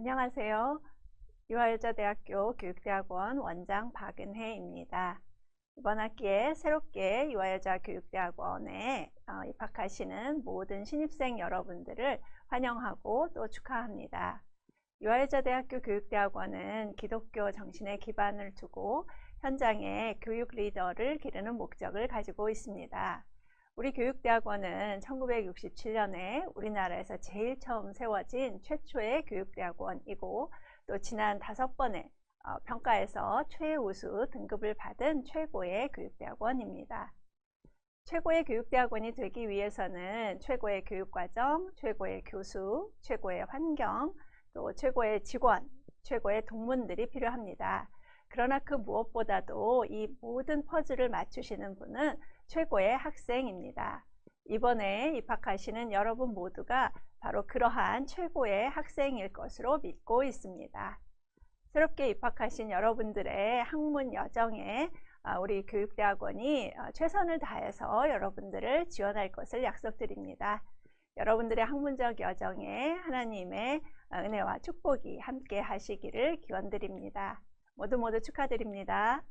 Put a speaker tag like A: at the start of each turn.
A: 안녕하세요. 유아여자대학교 교육대학원 원장 박은혜입니다. 이번 학기에 새롭게 유아여자 교육대학원에 어, 입학하시는 모든 신입생 여러분들을 환영하고 또 축하합니다. 유아여자대학교 교육대학원은 기독교 정신에 기반을 두고 현장에 교육 리더를 기르는 목적을 가지고 있습니다. 우리 교육대학원은 1967년에 우리나라에서 제일 처음 세워진 최초의 교육대학원이고 또 지난 다섯 번의 어, 평가에서 최우수 등급을 받은 최고의 교육대학원입니다. 최고의 교육대학원이 되기 위해서는 최고의 교육과정, 최고의 교수, 최고의 환경, 또 최고의 직원, 최고의 동문들이 필요합니다. 그러나 그 무엇보다도 이 모든 퍼즐을 맞추시는 분은 최고의 학생입니다. 이번에 입학하시는 여러분 모두가 바로 그러한 최고의 학생일 것으로 믿고 있습니다. 새롭게 입학하신 여러분들의 학문 여정에 아, 우리 교육대학원이 어, 최선을 다해서 여러분들을 지원할 것을 약속드립니다. 여러분들의 학문적 여정에 하나님의 어, 은혜와 축복이 함께 하시기를 기원드립니다. 모두 모두 축하드립니다.